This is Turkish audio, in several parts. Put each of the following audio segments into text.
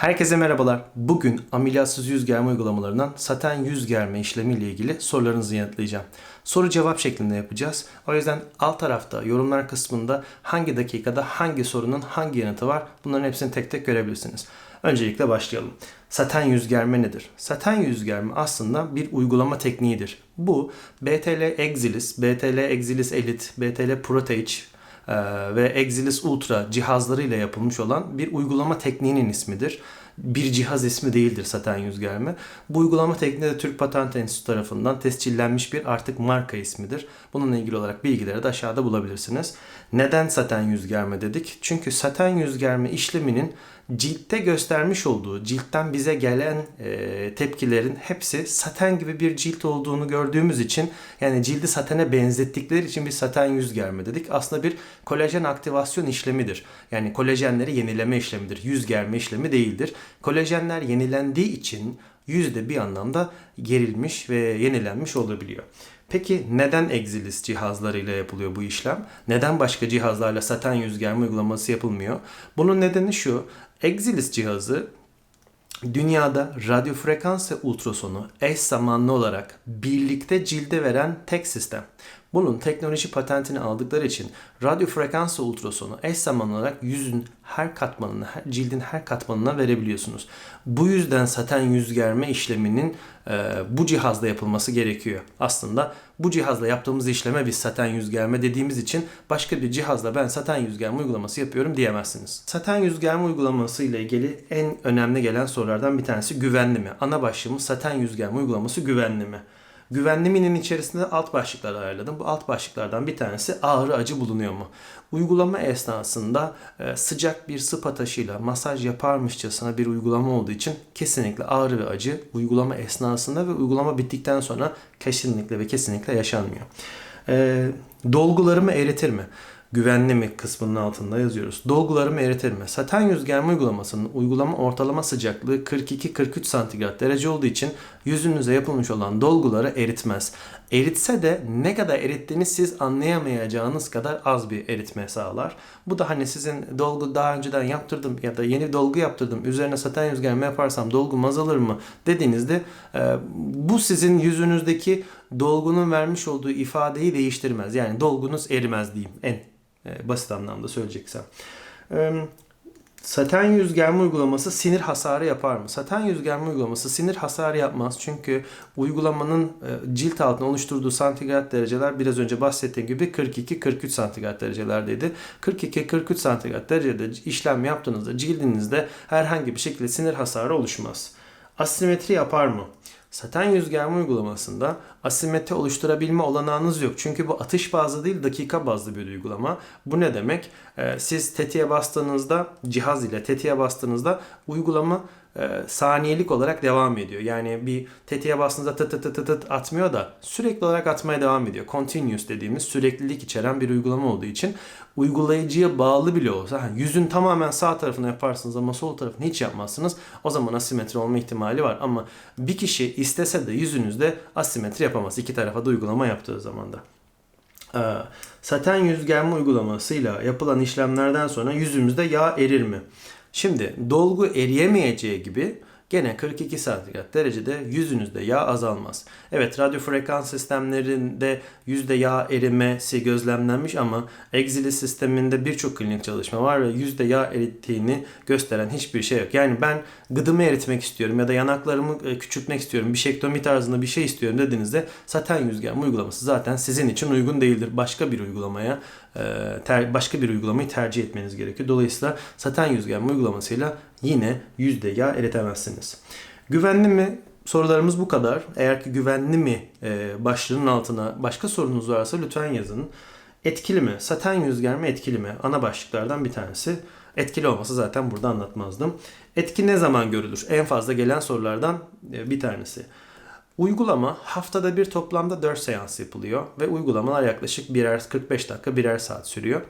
Herkese merhabalar. Bugün ameliyatsız yüz germe uygulamalarından saten yüz germe işlemi ile ilgili sorularınızı yanıtlayacağım. Soru cevap şeklinde yapacağız. O yüzden alt tarafta yorumlar kısmında hangi dakikada hangi sorunun hangi yanıtı var bunların hepsini tek tek görebilirsiniz. Öncelikle başlayalım. Saten yüz germe nedir? Saten yüz germe aslında bir uygulama tekniğidir. Bu BTL Exilis, BTL Exilis Elite, BTL ProTage e, ve Exilis Ultra cihazlarıyla yapılmış olan bir uygulama tekniğinin ismidir. Bir cihaz ismi değildir saten yüz germe. Bu uygulama tekniği de Türk Patent Enstitüsü tarafından tescillenmiş bir artık marka ismidir. Bununla ilgili olarak bilgileri de aşağıda bulabilirsiniz. Neden saten yüz germe dedik? Çünkü saten yüz germe işleminin ciltte göstermiş olduğu, ciltten bize gelen e, tepkilerin hepsi saten gibi bir cilt olduğunu gördüğümüz için yani cildi satene benzettikleri için bir saten yüz germe dedik. Aslında bir kolajen aktivasyon işlemidir. Yani kolajenleri yenileme işlemidir. Yüz germe işlemi değildir. Kolajenler yenilendiği için yüzde bir anlamda gerilmiş ve yenilenmiş olabiliyor. Peki neden Exilis cihazlarıyla yapılıyor bu işlem? Neden başka cihazlarla saten yüz germe uygulaması yapılmıyor? Bunun nedeni şu. Exilis cihazı dünyada radyo frekans ve ultrasonu eş zamanlı olarak birlikte cilde veren tek sistem. Bunun teknoloji patentini aldıkları için radyo frekans ve ultrasonu eş zamanlı olarak yüzün her katmanına, cildin her katmanına verebiliyorsunuz. Bu yüzden saten yüz germe işleminin e, bu cihazla yapılması gerekiyor. Aslında bu cihazla yaptığımız işleme biz saten yüz germe dediğimiz için başka bir cihazla ben saten yüz germe uygulaması yapıyorum diyemezsiniz. Saten yüz germe uygulaması ile ilgili en önemli gelen sorulardan bir tanesi güvenli mi? Ana başlığımız saten yüz germe uygulaması güvenli mi? Güvenli minin içerisinde alt başlıklar ayarladım. Bu alt başlıklardan bir tanesi ağrı acı bulunuyor mu? Uygulama esnasında e, sıcak bir sıpa taşıyla masaj yaparmışçasına bir uygulama olduğu için kesinlikle ağrı ve acı uygulama esnasında ve uygulama bittikten sonra kesinlikle ve kesinlikle yaşanmıyor. E, dolgularımı eritir mi? Güvenli mi kısmının altında yazıyoruz. Dolgularımı eritir mi? Saten yüz germe uygulamasının uygulama ortalama sıcaklığı 42-43 santigrat derece olduğu için yüzünüze yapılmış olan dolguları eritmez. Eritse de ne kadar erittiğini siz anlayamayacağınız kadar az bir eritme sağlar. Bu da hani sizin dolgu daha önceden yaptırdım ya da yeni dolgu yaptırdım üzerine saten yüz germe yaparsam dolgum azalır mı dediğinizde e, bu sizin yüzünüzdeki dolgunun vermiş olduğu ifadeyi değiştirmez. Yani dolgunuz erimez diyeyim en e, basit anlamda söyleyeceksem. E, saten yüz germe uygulaması sinir hasarı yapar mı? Saten yüz germe uygulaması sinir hasarı yapmaz. Çünkü uygulamanın e, cilt altına oluşturduğu santigrat dereceler biraz önce bahsettiğim gibi 42-43 santigrat derecelerdeydi. 42-43 santigrat derecede işlem yaptığınızda cildinizde herhangi bir şekilde sinir hasarı oluşmaz. Asimetri yapar mı? Saten yüz germe uygulamasında asimetri oluşturabilme olanağınız yok. Çünkü bu atış bazlı değil dakika bazlı bir uygulama. Bu ne demek? Ee, siz tetiğe bastığınızda cihaz ile tetiğe bastığınızda uygulama e, saniyelik olarak devam ediyor. Yani bir tetiğe bastığınızda tıt tıt tıt tıt atmıyor da sürekli olarak atmaya devam ediyor. Continuous dediğimiz süreklilik içeren bir uygulama olduğu için uygulayıcıya bağlı bile olsa hani yüzün tamamen sağ tarafına yaparsınız ama sol tarafını hiç yapmazsınız. O zaman asimetri olma ihtimali var ama bir kişi istese de yüzünüzde asimetri yapamaz. İki tarafa da uygulama yaptığı zaman da. Ee, saten yüz germe uygulamasıyla yapılan işlemlerden sonra yüzümüzde yağ erir mi? Şimdi dolgu eriyemeyeceği gibi gene 42 santigrat derecede yüzünüzde yağ azalmaz. Evet radyo frekans sistemlerinde yüzde yağ erimesi gözlemlenmiş ama Exilis sisteminde birçok klinik çalışma var ve yüzde yağ erittiğini gösteren hiçbir şey yok. Yani ben gıdımı eritmek istiyorum ya da yanaklarımı e, küçültmek istiyorum, bir şektomi tarzında bir şey istiyorum dediğinizde saten yüz germe uygulaması zaten sizin için uygun değildir. Başka bir uygulamaya e, başka bir uygulamayı tercih etmeniz gerekiyor. Dolayısıyla saten yüz germe uygulamasıyla yine yüzde yağ eritemezsiniz. Güvenli mi? Sorularımız bu kadar. Eğer ki güvenli mi e, başlığının altına başka sorunuz varsa lütfen yazın. Etkili mi? Saten yüz germe etkili mi? Ana başlıklardan bir tanesi. Etkili olmasa zaten burada anlatmazdım. Etki ne zaman görülür? En fazla gelen sorulardan e, bir tanesi. Uygulama haftada bir toplamda 4 seans yapılıyor ve uygulamalar yaklaşık birer 45 dakika birer saat sürüyor.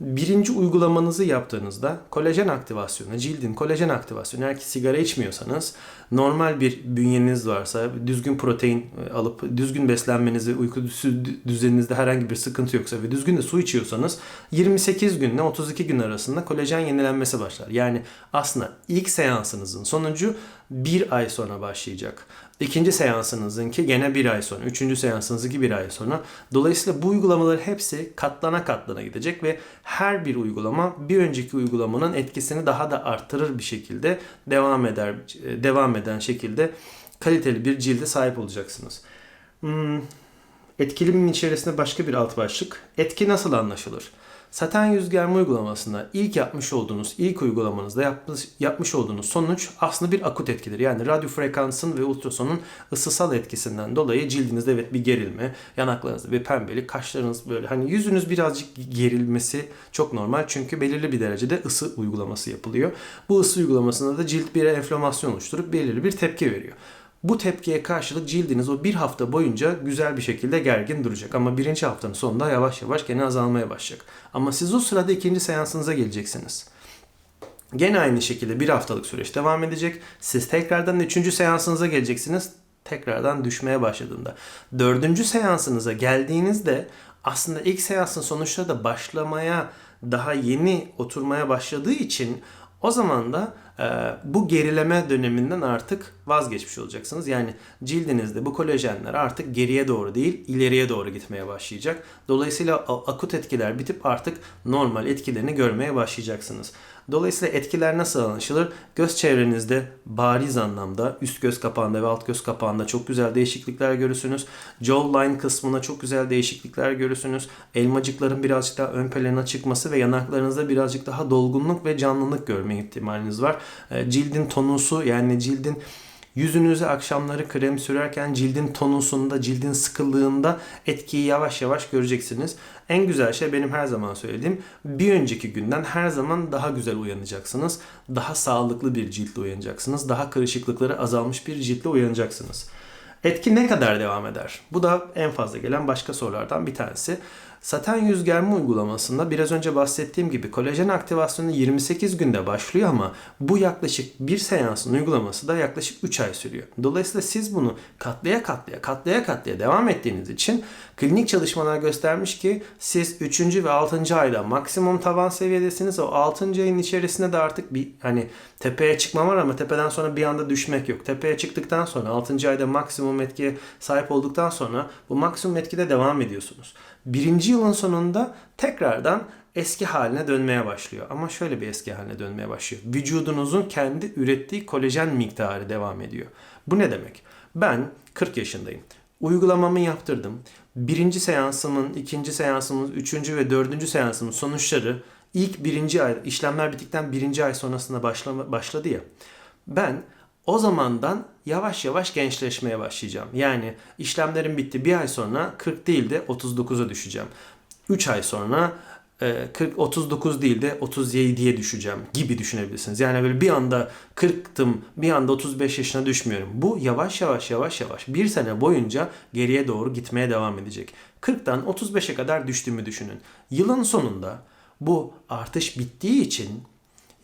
Birinci uygulamanızı yaptığınızda kolajen aktivasyonu, cildin kolajen aktivasyonu eğer ki sigara içmiyorsanız normal bir bünyeniz varsa düzgün protein e, alıp düzgün beslenmenizi, uyku düz- düzeninizde herhangi bir sıkıntı yoksa ve düzgün de su içiyorsanız 28 günle 32 gün arasında kolajen yenilenmesi başlar. Yani aslında ilk seansınızın sonucu bir ay sonra başlayacak. İkinci seansınızınki gene bir ay sonra. Üçüncü seansınızınki bir ay sonra. Dolayısıyla bu uygulamaların hepsi katlana katlana gidecek ve her bir uygulama bir önceki uygulamanın etkisini daha da arttırır bir şekilde devam eder devam eden şekilde kaliteli bir cilde sahip olacaksınız. Hmm, etkilimin içerisinde başka bir alt başlık. Etki nasıl anlaşılır? Saten yüz germe uygulamasında ilk yapmış olduğunuz, ilk uygulamanızda yapmış, yapmış olduğunuz sonuç aslında bir akut etkidir. Yani radyo frekansın ve ultrasonun ısısal etkisinden dolayı cildinizde evet bir gerilme, yanaklarınızda bir pembelik, kaşlarınız böyle hani yüzünüz birazcık gerilmesi çok normal. Çünkü belirli bir derecede ısı uygulaması yapılıyor. Bu ısı uygulamasında da cilt bir enflamasyon oluşturup belirli bir tepki veriyor. Bu tepkiye karşılık cildiniz o bir hafta boyunca güzel bir şekilde gergin duracak. Ama birinci haftanın sonunda yavaş yavaş gene azalmaya başlayacak. Ama siz o sırada ikinci seansınıza geleceksiniz. Gene aynı şekilde bir haftalık süreç devam edecek. Siz tekrardan üçüncü seansınıza geleceksiniz. Tekrardan düşmeye başladığında. Dördüncü seansınıza geldiğinizde aslında ilk seansın sonuçları da başlamaya daha yeni oturmaya başladığı için o zaman da e, bu gerileme döneminden artık vazgeçmiş olacaksınız. Yani cildinizde bu kolajenler artık geriye doğru değil ileriye doğru gitmeye başlayacak. Dolayısıyla akut etkiler bitip artık normal etkilerini görmeye başlayacaksınız. Dolayısıyla etkiler nasıl anlaşılır? Göz çevrenizde bariz anlamda üst göz kapağında ve alt göz kapağında çok güzel değişiklikler görürsünüz. Jawline kısmına çok güzel değişiklikler görürsünüz. Elmacıkların birazcık daha ön plana çıkması ve yanaklarınızda birazcık daha dolgunluk ve canlılık görme ihtimaliniz var. E, Cildin tonusu yani cildin Yüzünüze akşamları krem sürerken cildin tonusunda, cildin sıkılığında etkiyi yavaş yavaş göreceksiniz. En güzel şey benim her zaman söylediğim bir önceki günden her zaman daha güzel uyanacaksınız. Daha sağlıklı bir ciltle uyanacaksınız. Daha kırışıklıkları azalmış bir ciltle uyanacaksınız. Etki ne kadar devam eder? Bu da en fazla gelen başka sorulardan bir tanesi. Saten yüz germe uygulamasında biraz önce bahsettiğim gibi kolajen aktivasyonu 28 günde başlıyor ama bu yaklaşık bir seansın uygulaması da yaklaşık 3 ay sürüyor. Dolayısıyla siz bunu katlaya katlaya katlaya katlaya devam ettiğiniz için klinik çalışmalar göstermiş ki siz 3. ve 6. ayda maksimum tavan seviyedesiniz. O 6. ayın içerisinde de artık bir hani tepeye çıkma var ama tepeden sonra bir anda düşmek yok. Tepeye çıktıktan sonra 6. ayda maksimum etkiye sahip olduktan sonra bu maksimum etkide devam ediyorsunuz. Birinci yılın sonunda tekrardan eski haline dönmeye başlıyor. Ama şöyle bir eski haline dönmeye başlıyor. Vücudunuzun kendi ürettiği kolajen miktarı devam ediyor. Bu ne demek? Ben 40 yaşındayım. Uygulamamı yaptırdım. Birinci seansımın, ikinci seansımın, üçüncü ve dördüncü seansımın sonuçları ilk birinci ay, işlemler bittikten birinci ay sonrasında başlama, başladı ya. Ben o zamandan yavaş yavaş gençleşmeye başlayacağım. Yani işlemlerim bitti bir ay sonra 40 değil de 39'a düşeceğim. 3 ay sonra 40 39 değil de 37'ye düşeceğim gibi düşünebilirsiniz. Yani böyle bir anda 40'tım, bir anda 35 yaşına düşmüyorum. Bu yavaş yavaş yavaş yavaş bir sene boyunca geriye doğru gitmeye devam edecek. 40'tan 35'e kadar düştüğümü düşünün. Yılın sonunda bu artış bittiği için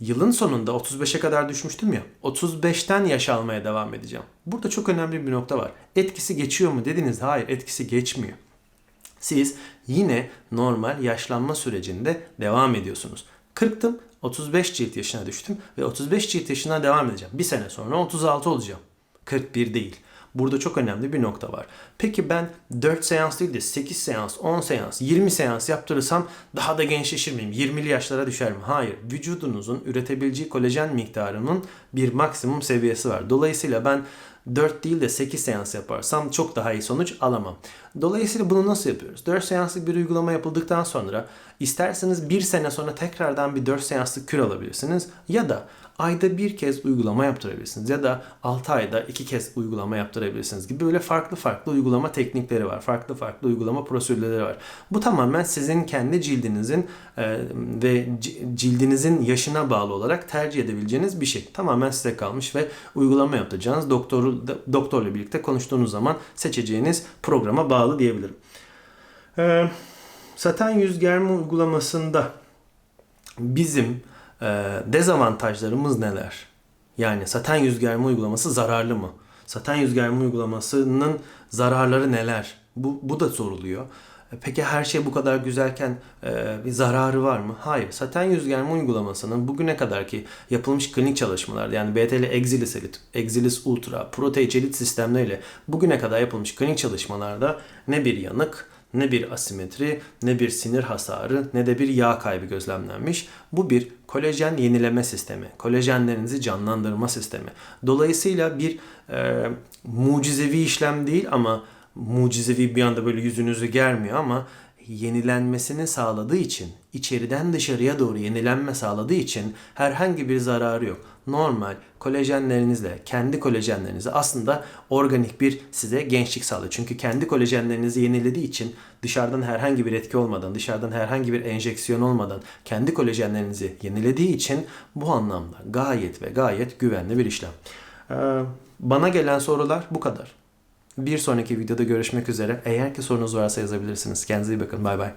yılın sonunda 35'e kadar düşmüştüm ya. 35'ten yaş almaya devam edeceğim. Burada çok önemli bir nokta var. Etkisi geçiyor mu dediniz? Hayır, etkisi geçmiyor. Siz yine normal yaşlanma sürecinde devam ediyorsunuz. 40'tım, 35 cilt yaşına düştüm ve 35 cilt yaşına devam edeceğim. Bir sene sonra 36 olacağım. 41 değil. Burada çok önemli bir nokta var. Peki ben 4 seans değil de 8 seans, 10 seans, 20 seans yaptırırsam daha da gençleşir miyim? 20'li yaşlara düşer mi? Hayır. Vücudunuzun üretebileceği kolajen miktarının bir maksimum seviyesi var. Dolayısıyla ben 4 değil de 8 seans yaparsam çok daha iyi sonuç alamam. Dolayısıyla bunu nasıl yapıyoruz? 4 seanslık bir uygulama yapıldıktan sonra isterseniz 1 sene sonra tekrardan bir 4 seanslık kür alabilirsiniz ya da ayda bir kez uygulama yaptırabilirsiniz ya da 6 ayda 2 kez uygulama yaptırabilirsiniz gibi böyle farklı farklı uygulama teknikleri var. Farklı farklı uygulama prosedürleri var. Bu tamamen sizin kendi cildinizin e, ve cildinizin yaşına bağlı olarak tercih edebileceğiniz bir şey. Tamamen size kalmış ve uygulama yapacağınız doktoru doktorla birlikte konuştuğunuz zaman seçeceğiniz programa bağlı diyebilirim. Ee, Saten yüz germe uygulamasında bizim e, dezavantajlarımız neler? Yani saten yüz germe uygulaması zararlı mı? Saten yüz germe uygulamasının zararları neler? Bu, bu da soruluyor. E, Peki her şey bu kadar güzelken e, bir zararı var mı? Hayır. Saten yüz germe uygulamasının bugüne kadarki yapılmış klinik çalışmalar yani BTL Exilis Elite, Exilis Ultra, Protege Elite sistemleriyle bugüne kadar yapılmış klinik çalışmalarda ne bir yanık, ne bir asimetri, ne bir sinir hasarı, ne de bir yağ kaybı gözlemlenmiş. Bu bir kolajen yenileme sistemi, kolajenlerinizi canlandırma sistemi. Dolayısıyla bir e, mucizevi işlem değil ama mucizevi bir anda böyle yüzünüzü germiyor ama yenilenmesini sağladığı için, içeriden dışarıya doğru yenilenme sağladığı için herhangi bir zararı yok. Normal kolajenlerinizle, kendi kolajenlerinizi aslında organik bir size gençlik sağlıyor. Çünkü kendi kolajenlerinizi yenilediği için dışarıdan herhangi bir etki olmadan, dışarıdan herhangi bir enjeksiyon olmadan kendi kolajenlerinizi yenilediği için bu anlamda gayet ve gayet güvenli bir işlem. Ee, bana gelen sorular bu kadar. Bir sonraki videoda görüşmek üzere. Eğer ki sorunuz varsa yazabilirsiniz. Kendinize iyi bakın. Bay bay.